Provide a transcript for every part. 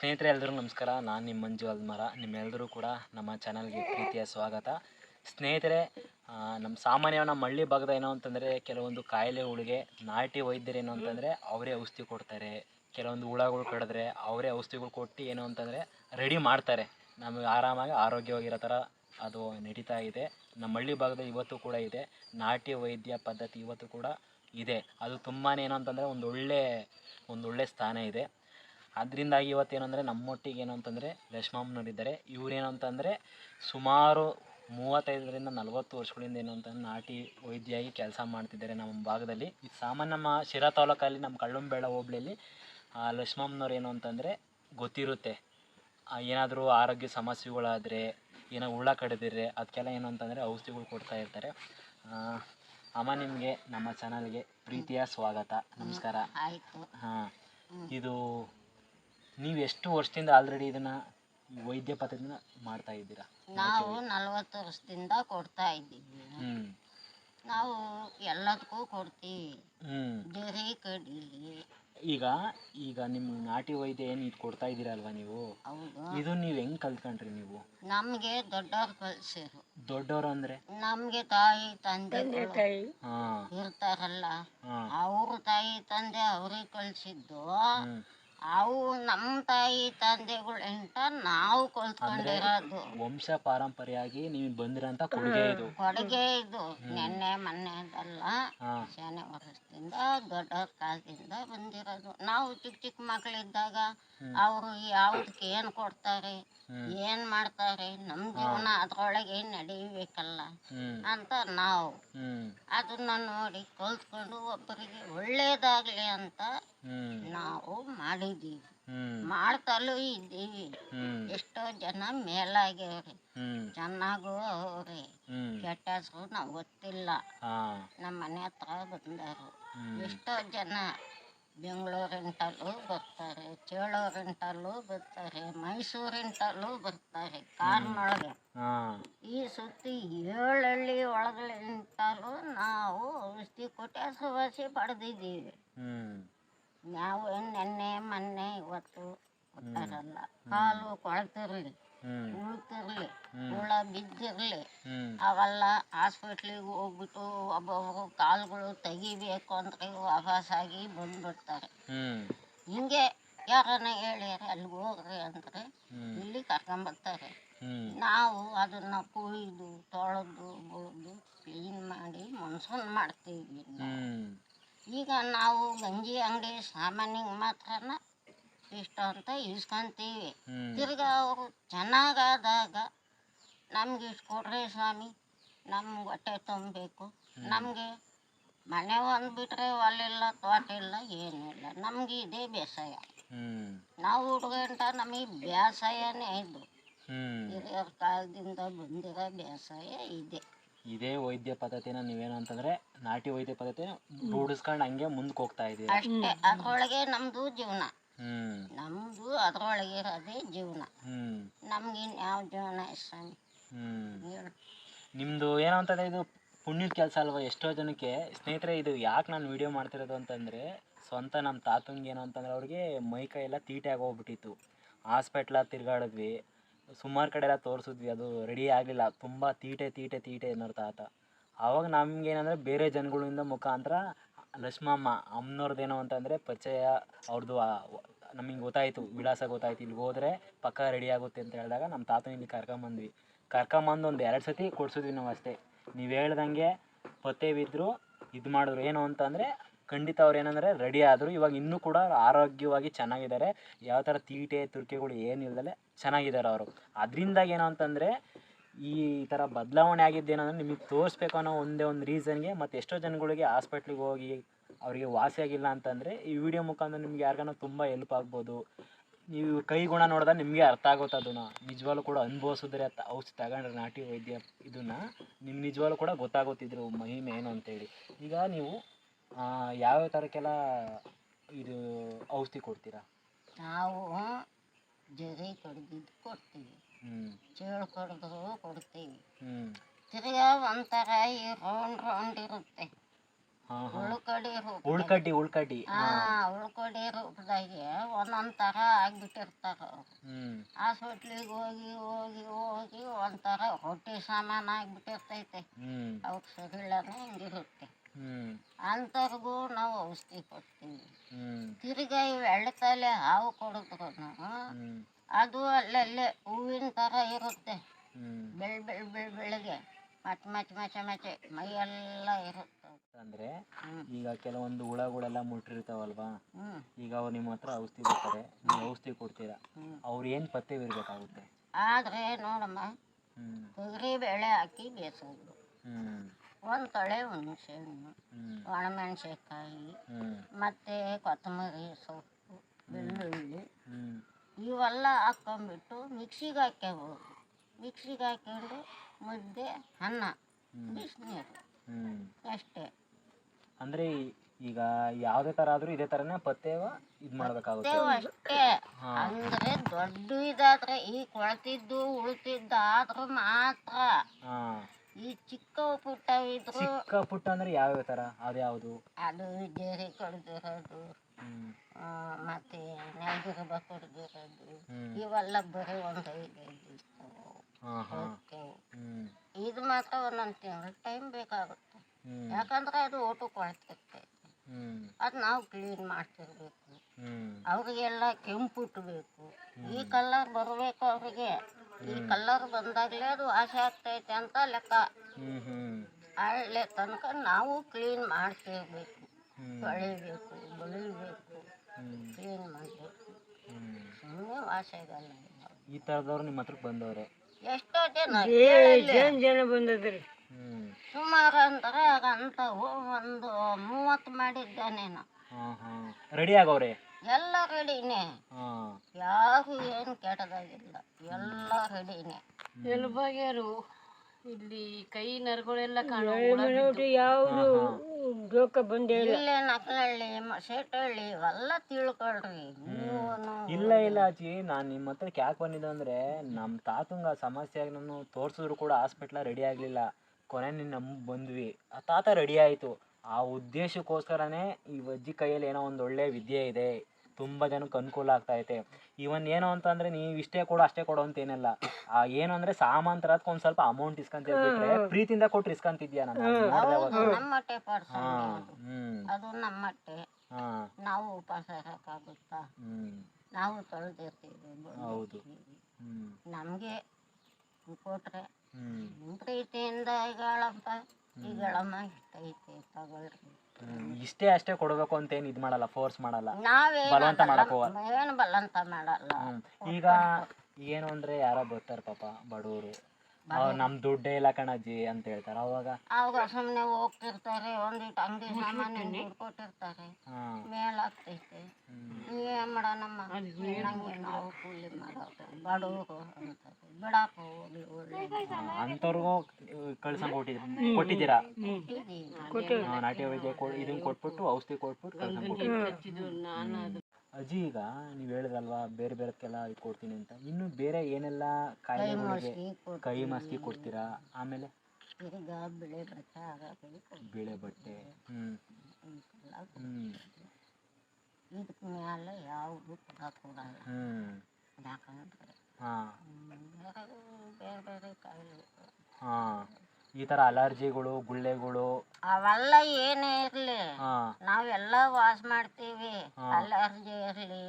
ಸ್ನೇಹಿತರೆ ಎಲ್ಲರೂ ನಮಸ್ಕಾರ. ನಾನು ನಿಮ್ಮ ಮಂಜು ಅಲ್ಮರ. ನಿಮ್ಮೆಲ್ಲರೂ ಕೂಡ ನಮ್ಮ ಚಾನಲ್ಗೆ ಪ್ರೀತಿಯ ಸ್ವಾಗತ. ಸ್ನೇಹಿತರೆ ನಮ್ಮ ಸಾಮಾನ್ಯ ನಮ್ಮ ಹಳ್ಳಿ ಭಾಗದ ಏನೋ ಅಂತಂದರೆ, ಕೆಲವೊಂದು ಕಾಯಿಲೆಗಳಿಗೆ ನಾಟಿ ವೈದ್ಯರು ಏನು ಅಂತಂದರೆ, ಅವರೇ ಔಷಧಿ ಕೊಡ್ತಾರೆ. ಕೆಲವೊಂದು ಹುಳಗಳು ಕಡಿದ್ರೆ ಅವರೇ ಔಷಧಿಗಳು ಕೊಟ್ಟು ಏನು ಅಂತಂದರೆ, ರೆಡಿ ಮಾಡ್ತಾರೆ. ನಮಗೆ ಆರಾಮಾಗಿ ಆರೋಗ್ಯವಾಗಿರೋ ಥರ ಅದು ನಡೀತಾ ಇದೆ. ನಮ್ಮ ಹಳ್ಳಿ ಭಾಗದ ಇವತ್ತು ಕೂಡ ಇದೆ. ನಾಟಿ ವೈದ್ಯ ಪದ್ಧತಿ ಇವತ್ತು ಕೂಡ ಇದೆ. ಅದು ತುಂಬಾ ಏನು ಅಂತಂದರೆ ಒಂದು ಒಳ್ಳೆ ಒಂದು ಒಳ್ಳೆ ಸ್ಥಾನ ಇದೆ. ಅದರಿಂದಾಗಿ ಇವತ್ತೇನಂದರೆ ನಮ್ಮೊಟ್ಟಿಗೆ ಏನು ಅಂತಂದರೆ ಇದ್ದಾರೆ ಇವರೇನು ಅಂತಂದರೆ ಸುಮಾರು ಮೂವತ್ತೈದರಿಂದ ನಲವತ್ತು ವರ್ಷಗಳಿಂದ ಏನು ಅಂತಂದ್ರೆ ನಾಟಿ ವೈದ್ಯಾಗಿ ಕೆಲಸ ಮಾಡ್ತಿದ್ದಾರೆ ನಮ್ಮ ಭಾಗದಲ್ಲಿ. ಇದು ಸಾಮಾನ್ಯ ನಮ್ಮ ಶಿರಾ ತಾಲೂಕಲ್ಲಿ ನಮ್ಮ ಕಳ್ಳಂಬೇಳ ಹೋಬ್ಳಿಯಲ್ಲಿ ಲಕ್ಷ್ಮಮ್ಮನವ್ರು ಏನು ಅಂತಂದರೆ ಗೊತ್ತಿರುತ್ತೆ. ಏನಾದರೂ ಆರೋಗ್ಯ ಸಮಸ್ಯೆಗಳಾದರೆ ಏನೋ ಹುಳ ಕಡಿದಿದ್ರೆ ಅದಕ್ಕೆಲ್ಲ ಏನು ಅಂತಂದರೆ ಔಷಧಿಗಳು ಕೊಡ್ತಾ ಇರ್ತಾರೆ. ಅಮ್ಮ ನಿಮಗೆ ನಮ್ಮ ಚಾನಲ್ಗೆ ಪ್ರೀತಿಯ ಸ್ವಾಗತ. ನಮಸ್ಕಾರ. ಹಾಂ ಇದು ನೀವು ಎಷ್ಟು ವರ್ಷದಿಂದ ಆಲ್ರೆಡಿ ಇದನ್ನ ವೈದ್ಯ ಪದ್ಧತಿನ ಮಾಡ್ತಾ ಇದ್ದೀರಾ? ನಾವು ನಲ್ವತ್ತು ವರ್ಷದಿಂದ ಕೊಡ್ತಾ ಇದ್ದೀವಿ. ಹ್ಮ್. ನಾವು ಎಲ್ಲದಕ್ಕೂ ಕೊಡ್ತೀವಿ. ಹ್ಮ್. ಕಡೀಲಿ ಈಗ ಈಗ ನಿಮ್ಮ ನಾಟಿ ವೈದ್ಯ ಏನು ಇದು ಕೊಡ್ತಾ ಇದ್ದೀರಲ್ವಾ ನೀವು? ಹೌದು. ಇದು ನೀವು ಹೆಂಗ್ ಕಲ್ತ್ಕೊಂಡ್ರಿ ನೀವು? ನಮಗೆ ದೊಡ್ಡವ್ರು ಕಲ್ಸಿರು. ದೊಡ್ಡವರು ಅಂದ್ರೆ? ನಮಗೆ ತಾಯಿ ತಂದೆ ಹಾ. ಇರ್ತಾರಲ್ಲ. ಅವ್ರ ತಾಯಿ ತಂದೆ ಅವ್ರಿಗೆ ಕಲ್ಸಿದ್ದು. ಹ್ಮ್. ಅವು ನಮ್ಮ ತಾಯಿ ತಂದೆಗಳು ಎಂಟ ನಾವು ಕಲ್ತ್ಕೊಂಡಿರೋದು. ವಂಶ ಪಾರಂಪರ್ಯಾಗಿ ನೀವು ಬಂದಿರಂತ ಕೊಡುಗೆ ಇದು. ಕೊಡುಗೆ ಇದು. ನೆನ್ನೆ ಮೊನ್ನೆದಲ್ಲ ಶಾನೆ ವರ್ಷದಿಂದ ದೊಡ್ಡ ಕಾಲದಿಂದ ಬಂದಿರೋದು. ನಾವು ಚಿಕ್ಕ ಚಿಕ್ಕ ಮಕ್ಕಳಿದ್ದಾಗ ಅವರು ಯಾವ್ದಕ್ಕೆ ಏನು ಕೊಡ್ತಾರೆ ಏನ್ ಮಾಡ್ತಾರೆ ನಮ್ಮ ಜೀವನ ಅದ್ರೊಳಗೆ ನಡೀಬೇಕಲ್ಲ ಅಂತ ನಾವು ಅದನ್ನ ನೋಡಿ ಕಲ್ತ್ಕೊಂಡು ಒಬ್ಬರಿಗೆ ಒಳ್ಳೇದಾಗ್ಲಿ ಅಂತ ನಾವು ಮಾಡಿದ್ದೀವಿ. ಮಾಡ್ತಲೂ ಇದ್ದೀವಿ. ಎಷ್ಟೋ ಜನ ಮೇಲಾಗ್ಯವ್ರಿ. ಚೆನ್ನಾಗೂ ಅವ್ರಿ ಕೆಟ್ಟ ಹೆಸರು ನಾವು ಗೊತ್ತಿಲ್ಲ. ನಮ್ಮ ಮನೆ ಹತ್ರ ಬಂದರು. ಎಷ್ಟೋ ಜನ ಬೆಂಗಳೂರಿಂಟಲ್ಲೂ ಬರ್ತಾರೆ ಚೇಳೂರಿಂಟಲ್ಲೂ ಬರ್ತಾರೆ ಮೈಸೂರಿಂಟಲ್ಲೂ ಬರ್ತಾರೆ ಕಾರ್ನೊಳಗೆ. ಈ ಸುತ್ತಿ ಏಳಳ್ಳಿ ಒಳಗಲಿಂಟಲ್ಲೂ ನಾವು ಔಷಧಿ ಕೊಟ್ಟೆ ಸುವಾಸಿ ಪಡೆದಿದ್ದೀವಿ. ನಾವು ನೆನ್ನೆ ಮೊನ್ನೆ ಇವತ್ತು ಕಾಲು ಕೊಳತಿರ್ಲಿ ಉಳ್ತಿರ್ಲಿ. ಹುಳ ಬಿದ್ದಿರ್ಲಿ ಅವೆಲ್ಲ ಹಾಸ್ಪಿಟ್ಲಿಗೆ ಹೋಗ್ಬಿಟ್ಟು ಒಬ್ಬೊಬ್ರು ಕಾಲುಗಳು ತೆಗಿಬೇಕು ಅಂದ್ರೆ ಆಗಿ ಬಂದ್ಬಿಡ್ತಾರೆ. ಹಿಂಗೆ ಯಾರನ್ನ ಹೇಳಿದ್ರೆ ಅಲ್ಲಿಗೆ ಹೋಗ್ರಿ ಅಂದ್ರೆ ಇಲ್ಲಿ ಕರ್ಕೊಂಬರ್ತಾರೆ ನಾವು ಅದನ್ನ ಕುಯ್ದು ತೊಳೆದು ಬಳ್ದು ಕ್ಲೀನ್ ಮಾಡಿ ಮನ್ಸೂನ್ ಮಾಡ್ತೀವಿ ಈಗ ನಾವು ಗಂಜಿ ಅಂಗಡಿ ಸಾಮಾನ್ಯ ಮಾತ್ರನ ಇಷ್ಟ ಅಂತ ಇಸ್ಕೊಂತೀವಿ. ತಿರ್ಗ ಅವರು ಚೆನ್ನಾಗಾದಾಗ ನಮ್ಗೆ ಇಷ್ಟು ಕೊಡ್ರಿ ಸ್ವಾಮಿ ನಮ್ಮ ಹೊಟ್ಟೆ ತುಂಬಬೇಕು. ನಮಗೆ ಮನೆ ಒಂದು ಬಿಟ್ಟರೆ ಹೊಲಿಲ್ಲ ತೋಟ ಇಲ್ಲ ಏನಿಲ್ಲ ನಮ್ಗೆ ಇದೇ ಬೇಸಾಯ. ನಾವು ಹುಡುಗಂಟ ನಮಗೆ ಬೇಸಾಯನೇ ಇದು. ಹಿರಿಯರ ಕಾಲದಿಂದ ಬಂದಿರೋ ಬೇಸಾಯ ಇದೆ. ಇದೇ ವೈದ್ಯ ಪದ್ಧತಿನ ನೀವೇನು ಅಂತಂದ್ರೆ ನಾಟಿ ವೈದ್ಯ ಪದ್ಧತಿ ರೂಢಿಸ್ಕೊಂಡು ಹಂಗೆ ಮುಂದಕ್ಕೆ ಹೋಗ್ತಾ ಇದೀವಿ ಅಷ್ಟೇ ಅದ್ರೊಳಗೆ ನಮ್ಮದು ಜೀವನ. ಹ್ಮ್. ನಮ್ಮದು ಅದ್ರೊಳಗೆ ಅದೇ ಜೀವನ. ಹ್ಮ್. ನಮ್ಗೆ ಯಾವ ಜೀವನ ಸ್ವಾಮಿ ಹ್ಮ್. ಹೇಳು. ನಿಮ್ದು ಏನು ಅಂತಂದ್ರೆ ಇದು ಪುಣ್ಯದ ಕೆಲಸ ಅಲ್ವಾ? ಎಷ್ಟೋ ಜನಕ್ಕೆ ಸ್ನೇಹಿತರೆ ಇದು ಯಾಕೆ ನಾನು ವಿಡಿಯೋ ಮಾಡ್ತಿರೋದು ಅಂತಂದ್ರೆ ಸ್ವಂತ ನಮ್ಮ ತಾತಂಗೆ ಏನು ಅಂತಂದ್ರೆ ಅವ್ರಿಗೆ ಮೈ ಕೈ ಎಲ್ಲ ತೀಟೆ ಆಗೋಗ್ಬಿಟ್ಟಿತ್ತು. ಹಾಸ್ಪಿಟ್ಲ ತಿರ್ಗಾಡಿದ್ವಿ. ಸುಮಾರು ಕಡೆ ಎಲ್ಲ ತೋರಿಸಿದ್ವಿ, ಅದು ರೆಡಿ ಆಗಲಿಲ್ಲ ತುಂಬ ತೀಟೆ ತೀಟೆ ತೀಟೆ ಅನ್ನೋರು ತಾತ ಆವಾಗ ನಮ್ಗೆ ಏನಂದರೆ ಬೇರೆ ಜನಗಳಿಂದ ಮುಖಾಂತರ ಲಕ್ಷ್ಮಮ್ಮ ಅಮ್ಮನವ್ರದ್ದೇನೋ ಅಂತಂದರೆ ಪರಿಚಯ ಅವ್ರದ್ದು ನಮಗೆ ಗೊತ್ತಾಯಿತು, ವಿಳಾಸ ಗೊತ್ತಾಯ್ತು, ಇಲ್ಲಿಗೆ ಹೋದರೆ ಪಕ್ಕ ರೆಡಿ ಆಗುತ್ತೆ ಅಂತ ಹೇಳಿದಾಗ ನಮ್ಮ ತಾತನ ಇಲ್ಲಿ ಕರ್ಕೊಂಬಂದ್ವಿ ಕರ್ಕೊಂಬಂದು ಒಂದು ಎರಡು ಸತಿ ಕೊಡ್ಸಿದ್ವಿ ನಾವು ಅಷ್ಟೇ. ನೀವು ಹೇಳ್ದಂಗೆ ಪತ್ತೆ ಬಿದ್ದರು ಇದು ಮಾಡಿದ್ರು ಏನು ಅಂತಂದರೆ ಖಂಡಿತ ಅವ್ರು ಏನಂದರೆ ರೆಡಿ ಆದರು. ಇವಾಗ ಇನ್ನೂ ಕೂಡ ಆರೋಗ್ಯವಾಗಿ ಚೆನ್ನಾಗಿದ್ದಾರೆ. ಯಾವ ಥರ ತೀಟೆ, ತುರ್ಕೆಗಳು ಏನಿಲ್ದಲೆ ಚೆನ್ನಾಗಿದ್ದಾರೆ ಅವರು. ಅದರಿಂದಾಗಿ ಏನು ಅಂತಂದರೆ ಈ ಥರ ಬದಲಾವಣೆ ಆಗಿದ್ದೇನಂದ್ರೆ ನಿಮಗೆ ತೋರಿಸ್ಬೇಕು ಅನ್ನೋ ಒಂದೇ ಒಂದು ರೀಸನ್ಗೆ ಮತ್ತು ಎಷ್ಟೋ ಜನಗಳಿಗೆ ಹಾಸ್ಪಿಟ್ಲಿಗೆ ಹೋಗಿ ಅವರಿಗೆ ವಾಸಿಯಾಗಿಲ್ಲ ಅಂತಂದರೆ ಈ ವಿಡಿಯೋ ಮುಖಾಂತರ ನಿಮ್ಗೆ ಯಾರಿಗಾನ ತುಂಬ ಹೆಲ್ಪ್ ಆಗ್ಬೋದು. ನೀವು ಕೈ ಗುಣ ನೋಡಿದಾಗ ನಿಮಗೆ ಅರ್ಥ ಆಗುತ್ತೆ ಅದನ್ನು ನಿಜವಾಗ್ಲೂ ಕೂಡ ಅನುಭವಿಸಿದ್ರೆ ಔಷಧಿ ತಗೊಂಡ್ರೆ ನಾಟಿ ವೈದ್ಯ ಇದನ್ನು ನಿಮ್ಗೆ ನಿಜವಾಗ್ಲೂ ಕೂಡ ಗೊತ್ತಾಗುತ್ತಿದ್ರು ಮಹಿಮೆ ಏನು ಅಂತೇಳಿ. ಈಗ ನೀವು ಯಾವ್ಯಾವ ಥರಕ್ಕೆಲ್ಲ ಇದು ಔಷಧಿ ಕೊಡ್ತೀರಾ? ನಾವು ಜರಿ ಕಡ್ದಿದ್ದು ಕೊಡ್ತೀವಿ. ಹ್ಞೂ ಚೇಳು ಕಡಿದು ಕೊಡ್ತೀವಿ. ಹ್ಞೂ ತಿರ್ಗಾ ಒಂಥರ ಈ ರೌಂಡ್ ರೌಂಡ್ ಇರುತ್ತೆ. ಉಳ್ಕಡ್ಡಿ ಹಾ. ಉಳ್ಕಡಿ ರೂಪ ಉಳ್ಕಡ್ಡಿ ಉಳ್ಕಡ್ಡಿ. ಆ ಉಳ್ಕಡಿ ರೂಪದಾಗೆ ಒಂದೊಂದ್ ತರ ಆಗ್ಬಿಟ್ಟಿರ್ತಾರ ಅವ್ರು. ಹಾಸ್ಪಿಟ್ಲಿಗೆ ಹೋಗಿ ಹೋಗಿ ಹೋಗಿ ಒಂಥರ ಹೊಟ್ಟೆ ಸಾಮಾನು ಆಗ್ಬಿಟ್ಟಿರ್ತೈತೆ. ಹ್ಮ್. ಅವ್ಕೆ ಸರಿಲ್ಲನೆ ಹಿಂಗಿರುತ್ತೆ. ಅಂಥವ್ರಿಗೂ ನಾವು ಔಷಧಿ ಕೊಡ್ತೀವಿ. ತಿರುಗಾಯಿ ತಿರ್ಗಾ ತಲೆ ಎಳ್ತಲೆ ಹಾವು ಕೊಡಿದ್ರು ನಾವು ಅದು ಅಲ್ಲಲ್ಲೇ ಹೂವಿನ ಥರ ಇರುತ್ತೆ. ಬೆಳ್ ಬೆಳ್ ಬೆಳ್ ಬೆಳಗ್ಗೆ ಮಚ್ ಮಚ್ ಮಚ ಮಚೆ ಮೈಯೆಲ್ಲ ಇರುತ್ತೆ. ಅಂದ್ರೆ ಈಗ ಕೆಲವೊಂದು ಹುಳಗಳೆಲ್ಲ ಮುಟ್ಟಿರ್ತಾವಲ್ವಾ? ಈಗ ಅವ್ರು ನಿಮ್ಮ ಹತ್ರ ಔಷಧಿ ಬರ್ತಾರೆ ನೀವು ಔಷಧಿ ಕೊಡ್ತೀರಾ? ಅವ್ರು ಏನು ಪತ್ತೆ ಇರಬೇಕಾಗುತ್ತೆ ಆದರೆ ನೋಡಮ್ಮ ತೊಗರಿ ಬೇಳೆ ಹಾಕಿ ಬೇಸೋದು ಹ್ಮ್. ಒಂದು ತೊಳೆ ಹುಣಸೆ ಹಣ್ಣು ಒಣಮೆಣಸಿನ್ಕಾಯಿ ಮತ್ತು ಕೊತ್ತಂಬರಿ ಸೊಪ್ಪು ಬೆಳ್ಳುಳ್ಳಿ. ಇವೆಲ್ಲ ಹಾಕ್ಕೊಂಬಿಟ್ಟು ಮಿಕ್ಸಿಗೆ ಹಾಕ್ಯಬೋದು ಮಿಕ್ಸಿಗೆ ಹಾಕ್ಕೊಂಡು ಮುದ್ದೆ ಅನ್ನ ಬಿಸಿನೀರು. ಅಷ್ಟೇ. ಅಂದ್ರೆ ಈಗ ಯಾವುದೇ ತರ ಆದ್ರೂ ಇದೇ ತರನೇ ಪತ್ತೇವ ಇದ್ ಮಾಡ್ಬೇಕಾಗುತ್ತೆ ಅಷ್ಟೇ. ಅಂದ್ರೆ ದೊಡ್ಡ ಇದಾದ್ರೆ ಈ ಕೊಳ್ತಿದ್ದು ಉಳ್ತಿದ್ದಾದ್ರೂ ಮಾತ್ರ. ಹಾ. ಈ ಚಿಕ್ಕ ಪುಟ್ಟ ಚಿಕ್ಕ ಪುಟ್ಟ ಅಂದ್ರೆ ಯಾವ ತರ? ಅದ್ಯಾವುದು ಅದು ಜೇರಿ ಕೊಡ್ದಿರೋದು ಹ್ಮ್. ಆ, ಮತ್ತೆ ನೆಲಗಿರ್ಬ ಕೊಡ್ದಿರೋದು. ಹ್ಮ್. ಇವೆಲ್ಲ ಬರೀ ಒಂದು ಐದು ಐದು ಇರ್ತಾವೆ ಹಾ ಹಾ. ಹೋಗ್ತೇವೆ ಹ್ಮ್. ಇದು ಮಾತ್ರ ಒಂದೊಂದು ತಿಂಗಳು ಟೈಮ್ ಬೇಕಾಗುತ್ತೆ. ಹ್ಮ್. ಯಾಕಂದ್ರೆ ಅದು ಓಟು ಕೊಳ್ತಿರ್ತೈತೆ ಹ್ಮ್. ಅದು ನಾವು ಕ್ಲೀನ್ ಮಾಡ್ತಿರ್ಬೇಕು. ಹ್ಮ್. ಅವ್ರಿಗೆಲ್ಲ ಕೆಂಪು ಬೇಕು ಈ ಕಲರ್ ಬರಬೇಕು ಅವ್ರಿಗೆ. ಈ ಕಲ್ಲರ್ ಬಂದಾಗ್ಲೇ ಅದು ವಾಸಿ ಆಗ್ತೈತೆ ಅಂತ ಲೆಕ್ಕ. ಅಲ್ಲೇ ತನಕ ನಾವು ಕ್ಲೀನ್ ಹೊಳಿಬೇಕು ತೊಳಿಬೇಕು ಬಳಿಬೇಕು ಹ್ಮ್ ಕ್ಲೀನ್ ಮಾಡಬೇಕು. ಹ್ಮ್ ಸುಮ್ಮನೆ ವಾಸಿ ಆಗಲ್ಲ ಈ ತರದವ್ರು ನಿಮ್ಮ ಹತ್ರಕ್ಕೆ ಬಂದವ್ರೆ? ಎಷ್ಟೋ ಜನ ಕೇಳಲ್ಲಿ. ಜನ ಬಂದದ್ರಿ. ಹ್ಮ್. ಸುಮಾರು ಅಂದ್ರೆ ಅಂತ ಅಂಥವು ಒಂದು ಮೂವತ್ತು ಮಾಡಿದ್ದಾನೇನೋ ನಾನು. ಹಾ ರೆಡಿ ಆಗವ್ರೆ? ಎಲ್ಲ ರೆಡಿನೇ. ಹಾ. ಯಾರು ಏನು ಕೆಟ್ಟದಾಗಿಲ್ಲ. ಎಲ್ಲ ರೆಡಿನೇ. ಎಲ್ಬಾಗ್ಯಾರು ಬಗ್ಯಾರು ಇಲ್ಲಿ ಕೈ ನರಗಳೆಲ್ಲ ಕಾಣೋ ಯಾವುದು ಜೋಕ ಬಂದೇ ಇಲ್ಲ ಇವೆಲ್ಲ ತಿಳ್ಕೊಳ್ರಿ ಇಲ್ಲ ಇಲ್ಲ ಅಜ್ಜಿ ನಾನು ನಿಮ್ಮ ಹತ್ರಕ್ಕೆ ಯಾಕೆ ಬಂದಿದ್ದೆ ಅಂದರೆ ನಮ್ಮ ತಾತಂಗ ಸಮಸ್ಯೆ ಆಗಿ ನಾನು ತೋರಿಸಿದ್ರು ಕೂಡ ಹಾಸ್ಪಿಟ್ಲ ರೆಡಿ ಆಗಲಿಲ್ಲ. ಕೊನೆ ನಿನ್ನ ನಮ್ಮ ಬಂದ್ವಿ. ಆ ತಾತ ರೆಡಿ ಆಯಿತು. ಆ ಉದ್ದೇಶಕ್ಕೋಸ್ಕರನೇ ಈ ಅಜ್ಜಿ ಕೈಯಲ್ಲಿ ಏನೋ ಒಂದು ಒಳ್ಳೆ ವಿದ್ಯೆ ಇದೆ. ತುಂಬ ಜನಕ್ಕೆ ಅನುಕೂಲ ಆಗ್ತಾ ಐತೆ. ಇವನ್ ಏನು ಅಂತಂದ್ರೆ ನೀವು ಇಷ್ಟೇ ಕೊಡು ಅಷ್ಟೇ ಕೊಡು ಅಂತ ಏನಿಲ್ಲ. ಆ ಏನು ಅಂದ್ರೆ ಸಾಮಾನ್ ತರದಕ್ಕೆ ಒಂದು ಸ್ವಲ್ಪ ಅಮೌಂಟ್ ಇಸ್ಕೊಂತಿರ್ಬಿಟ್ರೆ ಪ್ರೀತಿಯಿಂದ ಕೊಟ್ಟು ಇಸ್ಕೊಂತಿದ್ಯಾ ನಾನು? ಅದು ನಮ್ಮಟ್ಟೆ ಹಾ. ನಾವು ಉಪವಾಸ ಇರೋಕ್ಕಾಗುತ್ತಾ ನಾವು ತೊಳೆದಿರ್ತೀವಿ ಹೌದು. ನಮಗೆ ಕೊಟ್ರೆ ಪ್ರೀತಿಯಿಂದ ಈಗಳಪ್ಪ ಇಷ್ಟ ಐತೆ ತಗೊಳ್ರಿ ಇಷ್ಟೇ ಅಷ್ಟೇ ಕೊಡಬೇಕು ಅಂತ ಏನು ಇದು ಮಾಡಲ್ಲ ಫೋರ್ಸ್ ಮಾಡಲ್ಲ. ಬಲವಂತ ಮಾಡಕ್ ಹೋಗಲ್ಲ. ಏನು ಬಲವಂತ ಮಾಡಲ್ಲ. ಈಗ ಏನು ಅಂದ್ರೆ ಯಾರೋ ಬರ್ತಾರೆ ಪಾಪ ಬಡವರು. ನಮ್ ದುಡ್ಡೇ ಇಲ್ಲ ಕಣಜ್ಜಿ ಅಂತ ಹೇಳ್ತಾರೆ. ಅವಾಗ ಅವಾಗ ಸುಮ್ಮನೆ ಹೋಗ್ತಿರ್ತಾರೆ ಒಂದಿಟ್ಟು ಅಂಗಡಿ ಸಾಮಾನು ದುಡ್ಡು ಕೊಟ್ಟಿರ್ತಾರೆ ಹಾ. ಮೇಲಾಗ್ತೈತೆ. ಏನ್ ಮಾಡೋಣಮ್ಮ? ನಂಗೆ ನಾವು ಕೂಲಿ ಮಾಡೋದು ಬಡವರು ಅಂತಾರೆ. ಬಿಡಪ್ಪ ಹೋಗ್ಲಿ ಒಳ್ಳೆ ಅಂಥವ್ರಿಗೂ ಕಳ್ಸಂಗ್ ಕೊಟ್ಟಿದ್ದೀರಿ? ಕೊಟ್ಟಿದ್ದೀರಾ. ನಾಟಿ ವೈದ್ಯ ಕೊಡ್ ಇದನ್ನ ಕೊಟ್ಬಿಟ್ಟು ಔಷಧಿ ಕೊಟ್ಬಿಟ್ಟು ಕಳ್ಸಂಗ್ ಕೊಟ್ಟಿದ್ದೀರಿ? ನಾನು ಅಜ್ಜಿ ಈಗ ನೀವು ಹೇಳಿದ್ರಲ್ವಾ ಬೇರೆ ಬೇರೆದಕ್ಕೆಲ್ಲ ಇದು ಕೊಡ್ತೀನಿ ಅಂತ. ಇನ್ನು ಬೇರೆ ಏನೆಲ್ಲ ಕಾಯಿಲೆಗಳಿಗೆ ಕೈ ಮಾಸ್ಕಿ ಕೊಡ್ತೀರಾ? ಆಮೇಲೆ? ಬೇಳೆ ಆಗಬೇಕು ಬಿಳೆ ಬಟ್ಟೆ. ಹ್ಮ್. ಹ್ಞೂ ಇದಕ್ಕೆ ಮ್ಯಾಲೆ ಯಾವುದು ಕೊಡಲ್ಲ ಹ್ಮ್. ಯಾಕಂದ್ರೆ ಹಾ. ಹ್ಮ್, ಬೇರೆ ಬೇರೆ ಬೇರೆ ಕಾಯಿಲೆ. ಹಾ. ಈ ತರ ಅಲರ್ಜಿಗಳು ಗುಳ್ಳೆಗಳು. ಅವೆಲ್ಲ ಏನೇ ಇರ್ಲಿ ಹಾ. ನಾವೆಲ್ಲ ವಾಸ್ ಮಾಡ್ತೀವಿ. ಅಲರ್ಜಿ ಇರ್ಲಿ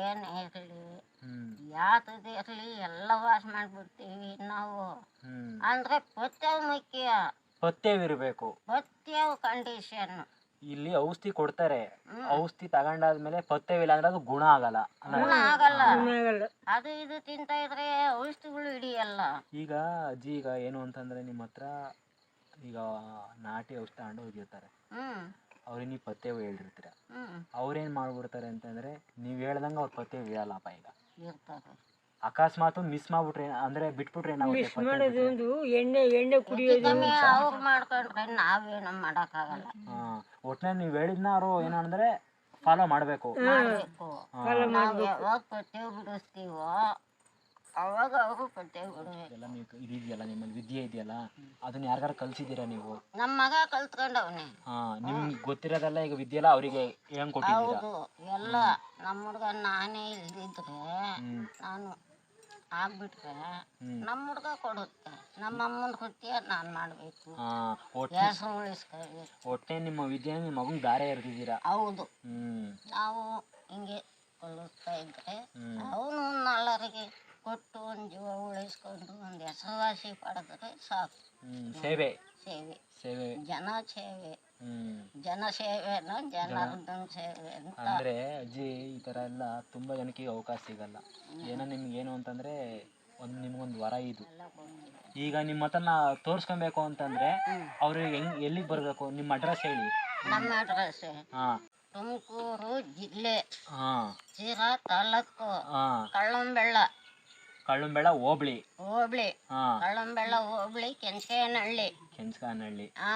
ಏನೇ ಇರ್ಲಿ ಯಾತದ ಇರ್ಲಿ ಎಲ್ಲ ವಾಸ್ ಮಾಡ್ಬಿಡ್ತೀವಿ ನಾವು. ಅಂದ್ರೆ ಪಥ್ಯ ಮುಖ್ಯ. ಪಥ್ಯವಿರ್ಬೇಕು ಪಥ್ಯವು ಕಂಡೀಷನ್ ಇಲ್ಲಿ ಔಷಧಿ ಕೊಡ್ತಾರೆ. ಔಷಧಿ ತಗೊಂಡಾದ್ಮೇಲೆ ಪಥ್ಯವಿಲ್ಲ ಅಂದ್ರೆ ಅದು ಗುಣ ಆಗಲ್ಲ. ಅಲ್ಲ? ಗುಣ ಆಗಲ್ಲ. ಆಗಲ್ಲ. ಅದು ಇದು ತಿಂತ ಇದ್ರೆ ಔಷಧಿಗಳು ಹಿಡಿಯಲ್ಲ. ಈಗ ಅಜ್ಜಿ ಈಗ ಏನು ಅಂತಂದ್ರೆ ನಿಮ್ಮ ಹತ್ರ ಈಗ ನಾಟಿ ಔಷಧಿ ತಗೊಂಡು ಹೋಗಿರ್ತಾರೆ. ಹ್ಮ್. ಅವ್ರಿಗೆ ನೀವು ಪಥ್ಯ ಹೇಳಿರ್ತೀರ. ಹ್ಮ್. ಅವ್ರೇನ್ ಮಾಡ್ಬಿಡ್ತಾರೆ ಅಂತಂದ್ರೆ ನೀವ್ ಹೇಳ್ದಂಗೆ ಅವ್ರ ಪಥ್ಯ ಹೇಳಲ್ಲಪ್ಪ ಈಗ. ಅಕಸ್ಮಾತ್ ಮಿಸ್ ಮಾಡ್ಬಿಟ್ರೆ ಅಂದ್ರೆ ಬಿಟ್ಬಿಟ್ರೆ ಒಟ್ಟಿನ ಪಥ್ಯ ಮಾಡೋದು ಒಂದು ಎಣ್ಣೆ ಎಣ್ಣೆ ಕುಡಿಯೋದು ಅವ್ರು ಮಾಡ್ಕೊಂಡ್ರೆ ನಾವೇನು ಮಾಡಕ್ಕಾಗಲ್ಲ. ಹಾ ನೀವು ನೀವ್ ಹೇಳಿದ್ನ ಅವರು ಏನಂದ್ರೆ ಫಾಲೋ ಮಾಡ್ಬೇಕು. ಹಾ. ನಾವು ಯಾವಾಗ ಪಥ್ಯ ಬಿಡಿಸ್ತೀವೋ ಅವಾಗ ಅವರು ಕೊಟ್ಟೆ ಬಿಡುವೆ ಎಲ್ಲ ನೀವು ಇದೆಯಲ್ಲ ನಿಮ್ಮಲ್ಲಿ ವಿದ್ಯೆ ಇದೆಯಲ್ಲ ಅದನ್ನ ಯಾರಿಗಾರು ಕಲ್ಸಿದ್ದೀರಾ ನೀವು? ನಮ್ಮ ಮಗ ಕಲ್ತ್ಕೊಂಡವನೆ. ಹಾ ನಿಮ್ಗೆ ಗೊತ್ತಿರೋದೆಲ್ಲ ಈಗ ವಿದ್ಯೆ ಎಲ್ಲ ಅವರಿಗೆ ಹೆಂಗ್ ಕೊಟ್ಟಿದ್ದೀರಾ ಹೌದು ಎಲ್ಲ ನಮ್ಮ ಹುಡುಗ ನಾನೇ ಇಲ್ದಿದ್ರೆ ನಾನು ಆಗ್ಬಿಟ್ರೆ. ನಮ್ಮ ಹುಡುಗ ಕೊಡುತ್ತೆ. ನಮ್ಮ ಅಮ್ಮನ ಕೃತ್ಯ ನಾನು ಮಾಡಬೇಕು. ಹೆಸರು ಒಟ್ಟೆ ನಿಮ್ಮ ವಿದ್ಯೆ ನಿಮ್ಮ ಮಗನ್ ದಾರೆ ಎರೆದಿದ್ದೀರಾ ಹೌದು. ಹ್ಮ್. ನಾವು ಹಿಂಗೆ ಕೊಡುತ್ತಾ ಇದ್ರೆ ಹ್ಮ್. ಅವನು ನಾಳರಿಗೆ ಕೊಟ್ಟು ಒಂದು ಜೀವ ಉಳಿಸ್ಕೊಂಡು ಒಂದು ಹೆಸರುವಾಸಿ ಪಡೆದ್ರೆ ಸಾಕು. ಹ್ಮ್ ಸೇವೆ. ಸೇವೆ. ಸೇವೆ. ಜನ ಸೇವೆ. ಹ್ಮ್. ಜನ ಸೇವೆನ ಜನಾರ್ದನ ಸೇವೆ ಅಂತ. ಅಂದ್ರೆ ಅಜ್ಜಿ ಈ ತರ ಎಲ್ಲ ತುಂಬಾ ಜನಕ್ಕೆ ಈಗ ಅವಕಾಶ ಸಿಗಲ್ಲ. ಏನೋ ನಿಮ್ಗೆ ಏನು ಅಂತಂದ್ರೆ ಒಂದ್ ನಿಮ್ಗೊಂದ್ ವರ ಇದು. ಈಗ ನಿಮ್ಮ ಹತ್ರ ನಾ ತೋರ್ಸ್ಕೊಬೇಕು ಅಂತಂದ್ರೆ ಅವ್ರಿಗೆ ಹೆಂಗ್ ಎಲ್ಲಿಗೆ ಬರ್ಬೇಕು? ನಿಮ್ಮ ಅಡ್ರೆಸ್ ಹೇಳಿ. ನಮ್ಮ ಅಡ್ರೆಸ್. ಹಾ. ತುಮಕೂರು ಜಿಲ್ಲೆ. ಹಾ. ಶಿರಾ ತಾಲೂಕು. ಹಾ. ಕಳ್ಳಂಬೆಳ್ಳ. ಕಳ್ಳಂಬೆಳ ಹೋಬಳಿ. ಹೋಬಳಿ. ಹಾ. ಕಳ್ಳಂಬೆಳ್ಳ ಹೋಬಳಿ ಕೆಂಚಕಾನಹಳ್ಳಿ ಕೆಂಚಕನಹಳ್ಳಿ ಹಾ.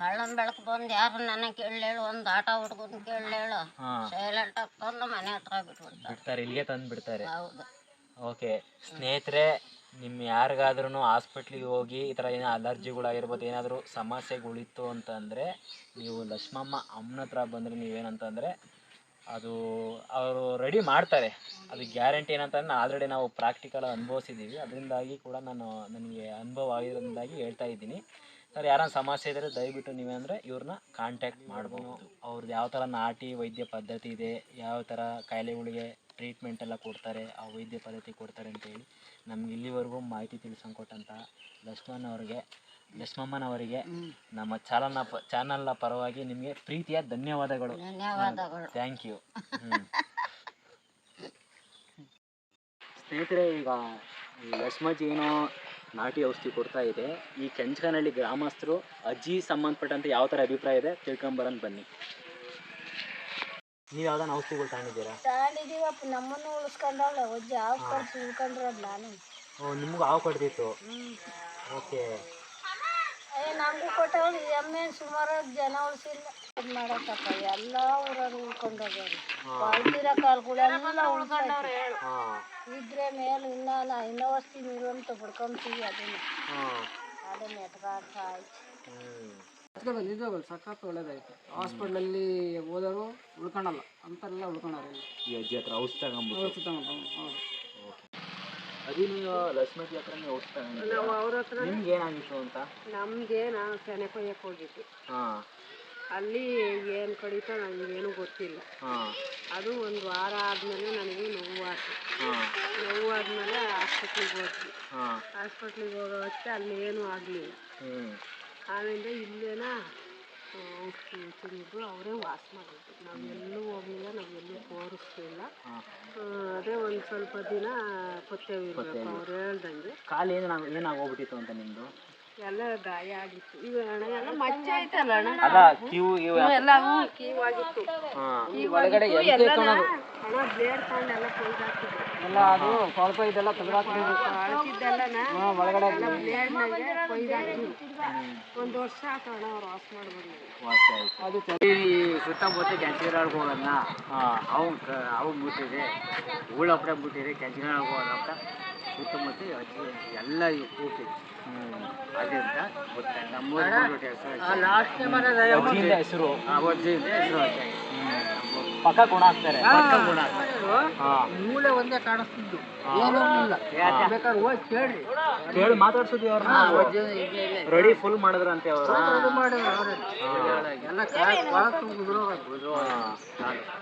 ಕಳ್ಳಂಬೆಳಕ್ ಬಂದು ಯಾರು ನನ್ನ ಕೇಳಲೇಳು ಒಂದು ಆಟ ಹುಡ್ಗನ್ ಕೇಳಲೇಳು. ಸೈಲೆಂಟ್ ಆಗಿ ತಂದು ಮನೆ ಹತ್ರ ಬಿಟ್ಬಿಡ್ತಾರೆ. ಬಿಡ್ತಾರೆ ಇಲ್ಲಿಗೆ ತಂದು ಬಿಡ್ತಾರೆ. ಹೌದು. ಓಕೆ. ಸ್ನೇಹಿತರೆ ನಿಮ್ಮ ಯಾರಿಗಾದ್ರೂ ಹಾಸ್ಪಿಟ್ಲಿಗೆ ಹೋಗಿ ಈ ಥರ ಏನೋ ಅಲರ್ಜಿಗಳಾಗಿರ್ಬೋದು ಏನಾದರೂ ಸಮಸ್ಯೆಗಳಿತ್ತು ಅಂತಂದರೆ ನೀವು ಲಕ್ಷ್ಮಮ್ಮ ಅಮ್ಮನ ಹತ್ರ ಬಂದರೆ ನೀವೇನಂತಂದರೆ ಅದು ಅವರು ರೆಡಿ ಮಾಡ್ತಾರೆ. ಅದು ಗ್ಯಾರಂಟಿ ಏನಂತಂದ್ರೆ ಆಲ್ರೆಡಿ ನಾವು ಪ್ರಾಕ್ಟಿಕಲ್ ಅನುಭವಿಸಿದ್ದೀವಿ ಅದರಿಂದಾಗಿ ಕೂಡ ನಾನು ನನಗೆ ಅನುಭವ ಆಗಿರೋದ್ರಿಂದಾಗಿ ಹೇಳ್ತಾ ಇದ್ದೀನಿ. ಸರ್ ಯಾರನ್ನ ಸಮಸ್ಯೆ ಇದ್ದರೆ ದಯವಿಟ್ಟು ನೀವೇಂದರೆ ಇವ್ರನ್ನ ಕಾಂಟ್ಯಾಕ್ಟ್ ಮಾಡ್ಬೋದು. ಅವ್ರದ್ದು ಯಾವ ಥರ ನಾಟಿ ವೈದ್ಯ ಪದ್ಧತಿ ಇದೆ, ಯಾವ ಥರ ಕಾಯಿಲೆಗಳಿಗೆ ಟ್ರೀಟ್ಮೆಂಟ್ ಎಲ್ಲ ಕೊಡ್ತಾರೆ, ಆ ವೈದ್ಯ ಪದ್ಧತಿ ಕೊಡ್ತಾರೆ ಅಂತೇಳಿ ನಮ್ಗೆ ಇಲ್ಲಿವರೆಗೂ ಮಾಹಿತಿ ತಿಳಿಸಂಕೊಟ್ಟಂತಹ ಲಕ್ಷ್ಮಣ್ ಅವರಿಗೆ ಲಕ್ಷ್ಮಮ್ಮನವರಿಗೆ ನಮ್ಮ ಚಾಲನ ಚಾನಲ್ ಚಾನಲ್ನ ಪರವಾಗಿ ನಿಮಗೆ ಪ್ರೀತಿಯ ಧನ್ಯವಾದಗಳು. ಧನ್ಯವಾದಗಳು. ಥ್ಯಾಂಕ್ ಯು ಸ್ನೇಹಿತರೆ ಈಗ ಲಕ್ಷ್ಮಜಿ ಲಕ್ಷ್ಮಜ್ಜಿ ಏನೋ ನಾಟಿ ಔಷಧಿ ಕೊಡ್ತಾ ಇದೆ. ಈ ಕೆಂಚಕನಹಳ್ಳಿ ಗ್ರಾಮಸ್ಥರು ಅಜ್ಜಿ ಸಂಬಂಧಪಟ್ಟಂತೆ ಯಾವ ಥರ ಅಭಿಪ್ರಾಯ ಇದೆ ತಿಳ್ಕೊಂಬರನ್ ಬನ್ನಿ. ನೀವು ಯಾವ್ದಾನ ಔಷಧಿಗಳು ತಗೊಂಡಿದ್ದೀರಾ? ತಗೊಂಡಿದೀವಪ್ಪ ನಮ್ಮನ್ನು ಉಳಿಸ್ಕೊಂಡವಳೆ ಅಜ್ಜಿ ಹಾವು ಕಡ್ಸಿ ಉಳ್ಕೊಂಡ್ರಲ್ಲ ನಾನು. ಓ ನಿಮ್ಗೆ ಹಾವು ಕಡ್ದಿತ್ತು? ಓಕೆ. ಅಯ್ಯ ನಮಗೂ ಕೊಟ್ಟವ್ರು ಎಮ್ಮೆ ಸುಮಾರು ಜನ ಉಳಿಸಿಲ್ಲ. ಇದು ಮಾಡಕ್ಕಪ್ಪ ಎಲ್ಲ ಊರಾಗ ಉಳ್ಕೊಂಡೋಗ್ಯಾರ ಬಾಳ್ತಿರ ಕಾಲ್ಗಳೆಲ್ಲ ಉಳ್ಕೊಂಡವ್ರೆ ಹಾಂ. ಇದ್ರೆ ಮೇಲೆ ಇನ್ನ ನಾ ಇನ್ನೂ ವಸ್ತಿ ನೀರು ಅಂತ ಬಿಡ್ಕೊಂತೀವಿ ಅದನ್ನ. ಹಾಂ. ಅದನ್ನ ಎತ್ಕಾಡ್ತಾ ಆಯ್ತು ನಿಜವಾಗಲ್ಲ ಸಖತ್ ಒಳ್ಳೇದಾಯ್ತು. ಹಾಸ್ಪಿಟ್ಲಲ್ಲಿ ಹೋದವರು ಉಳ್ಕೊಳಲ್ಲ ಅಂತಾರೆಲ್ಲ ಉಳ್ಕೊಳಾರ ಈ ಅಜ್ಜಿ ಹತ್ರ ಔಷಧಿ ತಗೊಂಡು ಹೌದು. ನೀವು ಹತ್ರನೇ ನಾವು ಅವ್ರ ಹತ್ರ ನಿಮ್ಗೆ ಏನಾಗಿತ್ತು ಅಂತ? ನಮಗೆ ನಾನು ಸೆನೆ ಕೊಯ್ಯಕ್ಕೆ ಹೋಗಿದ್ವಿ ಹಾಂ. ಅಲ್ಲಿ ಏನು ಕಡಿತ ನನಗೇನು ಗೊತ್ತಿಲ್ಲ. ಹಾಂ. ಅದು ಒಂದು ವಾರ ಆದಮೇಲೆ ನನಗೆ ನೋವಾಯ್ತು. ಹಾಂ. ನೋವಾದ್ಮೇಲೆ ಹಾಸ್ಪಿಟ್ಲಿಗೆ ಹೋದ್ವಿ. ಹಾಂ. ಹಾಸ್ಪಿಟ್ಲಿಗೆ ಹೋಗೋ ಹೊತ್ತಿಗೆ ಅಲ್ಲಿ ಏನು ಆಗಲಿಲ್ಲ. ಹ್ಞೂ ಆಮೇಲೆ ಇಲ್ಲೇನ ಔಷಧಿ ತಿಂದು ಅವರೇ ವಾಸ ಮಾಡಿದ್ರು ನಾವು ಎಲ್ಲೂ ಹೋಗಲಿಲ್ಲ ನಾವು ಎಲ್ಲೂ ತೋರಿಸ್ಲಿಲ್ಲ. ಅದೇ ಒಂದು ಸ್ವಲ್ಪ ದಿನ ಪಥ್ಯವಿರ್ಬೇಕು ಅವ್ರು ಹೇಳ್ದಂಗೆ. ಕಾಲು ಏನು ಹೋಗ್ಬಿಟ್ಟಿತ್ತು ಅಂತ ನಿಮ್ಮದು ಎಲ್ಲ ಗಾಯ ಆಗಿತ್ತು. ಇವು ಅಣ್ಣ ಎಲ್ಲ ಮಚ್ಚೆ ಐತಲ್ಲ ಅಣ್ಣ? ಅಲ್ಲ ಕಿವು ಇವು ಎಲ್ಲ ಕೀವಾಗಿತ್ತು ಹಾಂ ಒಳಗಡೆ ಎಲ್ಲನ ಹಣ ಬ್ಲೇಡ್ ತಗೊಂಡು ಎಲ್ಲ ಕೊಯ್ದಾಕಿದ್ರು ಎಲ್ಲ ಅದು ಸ್ವಲ್ಪ ಇದೆಲ್ಲ ತೆಗೆದಾಕ್ಬಿಟ್ಟು ಅಳ್ತಿದ್ದೆಲ್ಲನ ಒಳಗಡೆ ಬ್ಲೇಡ್ನಾಗೆ ಕೊಯ್ದಾಕಿದ್ರು ಒಂದು ವರ್ಷ ಆತು ಅಣ್ಣ ಅವ್ರು ವಾಸ ಮಾಡ್ಬಂದು. ವಾಸಿ ಆಯ್ತು. ಅದು ಈ ಸುತ್ತಮುತ್ತ ಕೆಂಚಿರಾಳ್ಗೆ ಹೋಗೋದನ್ನ ಹಾಂ ಅವು ಅವು ಮುಟ್ಟಿದೆ ಉಳ್ಳಪ್ಪಡೆ ಮುಟ್ಟಿದೆ ಕೆಂಚಿರಾಳ್ಗೆ ಹೋಗೋದಂತ ಸುತ್ತಮುತ್ತ ಎಲ್ಲ ಹೋಗ್ತಿದೆ ಹೆಸರು ಪಕ್ಕ ಗುಣ ಆಗ್ತಾರೆ. ಹಾಂ ಮೂಳೆ ಒಂದೇ ಕಾಣಿಸ್ತಿದ್ದು. ಏನೂ ಇಲ್ಲ. ಬೇಕಾದ್ರೆ ಹೋಗಿ ಕೇಳ್ರಿ. ಕೇಳಿ ಮಾತಾಡ್ಸಿದ್ವಿ ಅವ್ರನ್ನ. ರೆಡಿ ಫುಲ್ ಮಾಡಿದ್ರಂತೆ ಅವರು. ಎಲ್ಲ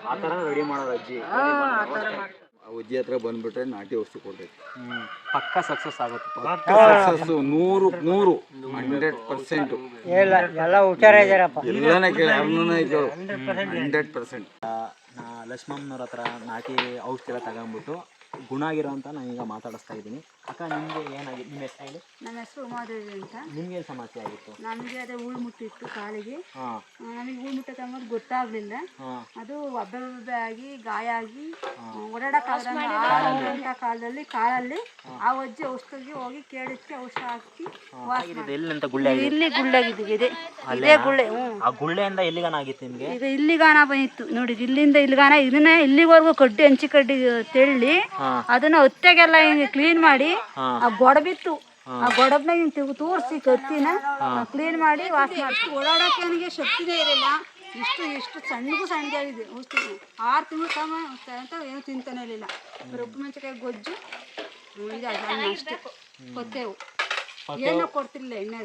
ಆ ಥರ ರೆಡಿ ಮಾಡೋದು ಅಜ್ಜಿ. ಅಜ್ಜಿ ಹತ್ರ ಬಂದ್ಬಿಟ್ರೆ ನಾಟಿ ಔಷಧಿ ಕೊಡ್ಬೇಕು. ಹ್ಮ್. ಪಕ್ಕ ಸಕ್ಸಸ್ ಆಗುತ್ತೆ. ಸಕ್ಸಸ್ ನೂರು ನೂರು ಹಂಡ್ರೆಡ್ ಪರ್ಸೆಂಟ್ ಎಲ್ಲ ಹುಷಾರ ಇದ್ದಾರಪ್ಪ. ಎಲ್ಲಾನ ಕೇಳಿ ಯಾರನ್ನ ಕೇಳು. ಹಂಡ್ರೆಡ್ ಪರ್ಸೆಂಟ್ ಲಕ್ಷ್ಮಮ್ಮನವ್ರ ಹತ್ರ ನಾಟಿ ಔಷಧಿ ಎಲ್ಲ ತಗೊಂಬಿಟ್ಟು ಗುಣ ಆಗಿರೋ ನಾನು ಈಗ ಮಾತಾಡಿಸ್ತಾ ಇದ್ದೀನಿ. ಅಕ್ಕ ನಿಮಗೆ ಏನಾಗಿತ್ತು ನಿಮ್ಮ ಹೆಸರು ಹೇಳಿ ನನ್ನ ಹೆಸರು ಉಮಾದೇವಿ ಅಂತ. ನಿಮ್ಗೆ ಏನು ಸಮಸ್ಯೆ ಆಗಿತ್ತು? ನಮಗೆ ಅದೇ ಹೂಳು ಮುಟ್ಟಿತ್ತು ಕಾಲಿಗೆ. ಹಾಂ. ಹೂಳು ನಮಗೆ ಉಳು ಮುಟ್ಟಕ್ಕೆ ಅನ್ನೋದು ಗೊತ್ತಾಗಲಿಲ್ಲ. ಹಾಂ. ಅದು ಒಬ್ಬೆ ಒಬ್ಬೆ ಆಗಿ ಗಾಯ ಆಗಿ ಓಡಾಡಕ್ಕಾಗದಂತ ಕಾಲದಲ್ಲಿ ಕಾಲಲ್ಲಿ ಆ ಅಜ್ಜಿ ಔಷಧಿಗೆ ಹೋಗಿ ಕೇಳಿದ್ಕೆ ಔಷಧ ಹಾಕಿ ವಾಸ ಇದು ಎಲ್ಲಿಂತ ಗುಳ್ಳೆ ಆಗಿದೆ? ಇಲ್ಲಿ ಗುಳ್ಳೆಗಿದ್ದೀವಿ ಇದೆ. ಇದೇ ಗುಳ್ಳೆ ಹ್ಞೂ ಆ ಗುಳ್ಳೆಯಿಂದ ಎಲ್ಲಿಗಾನ ಆಗಿತ್ತು ನಿಮಗೆ? ಈಗ ಇಲ್ಲಿಗಾನ ಬಂದಿತ್ತು. ನೋಡಿ ಇಲ್ಲಿಂದ ಇಲ್ಲಿಗಾನ ಇದನ್ನ ಇಲ್ಲಿವರೆಗೂ ಕಡ್ಡಿ ಹಂಚಿ ಕಡ್ಡಿ ತೆಳ್ಳಿ ಅದನ್ನ ಒತ್ತೆಗೆಲ್ಲ ಹಿಂಗೆ ಕ್ಲೀನ್ ಮಾಡಿ ಆ ಗೊಡಬಿತ್ತು ಆ ಗೊಡಬ್ನಾಗ ಹಿಂಗ್ ತೂರ್ಸಿ ಕತ್ತಿನ ಕ್ಲೀನ್ ಮಾಡಿ ವಾಸ ಮಾಡಿ ಓಡಾಡಕ್ಕೆ ನನಗೆ ಶಕ್ತಿನೇ ಇರಲಿಲ್ಲ. ಇಷ್ಟು ಇಷ್ಟು ಸಣ್ಣಗೂ ಸಣ್ಣದಾಗಿದೆ. ಔಷಧಿ ಆರು ತಿಂಗಳು ತಮ್ಮ ಅಂತ ಏನು ತಿಂತಾನೆ ಇರಲಿಲ್ಲ. ರುಬ್ಬು ಮೆಣಸಿನಕಾಯಿ ಗೊಜ್ಜು ಇದು ಅಷ್ಟೇ. ಕೊತ್ತೇವು. ಏನು ಕೊಡ್ತಿರ್ಲಿಲ್ಲ ಎಣ್ಣೆ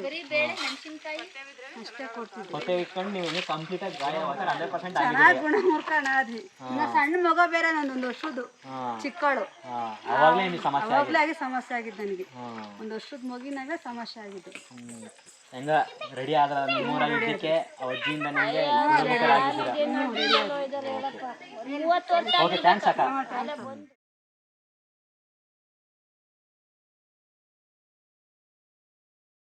ಅಷ್ಟೇ ಕೊಡ್ತಿದ್ದೆ. ಮತ್ತೆ ಇಟ್ಕೊಂಡು ನೀವು ಕಂಪ್ಲೀಟಾಗಿ ಗಾಯ ಹಂಡ್ರೆಡ್ ಪರ್ಸೆಂಟ್ ಚೆನ್ನಾಗಿ ಆದ್ವಿ ಇನ್ನು ಸಣ್ಣ ಮಗ ಬೇರೆ ನಂದೊಂದು ವರ್ಷದ್ದು ಚಿಕ್ಕಳು ಅವಾಗಲೇ ನಿಮಗೆ ಸಮಸ್ಯೆ ಆಗಿದೆ. ಅವಾಗ್ಲಾಗಿ ಸಮಸ್ಯೆ ಆಗಿದ್ದು ನನಗೆ. ಒಂದು ವರ್ಷದ ಮಗಿನಾಗ ಸಮಸ್ಯೆ ಆಗಿದ್ದು ಹ್ಮ್. ಹೆಂಗ ರೆಡಿ ಆದ್ರ ಅಜ್ಜಿಯಿಂದ ನಿಮಗೆ ಗುಣಮುಖರಾಗಿದ್ದೀರಾ? ಓಕೆ ಥ್ಯಾಂಕ್ಸ್ ಅಕ್ಕ.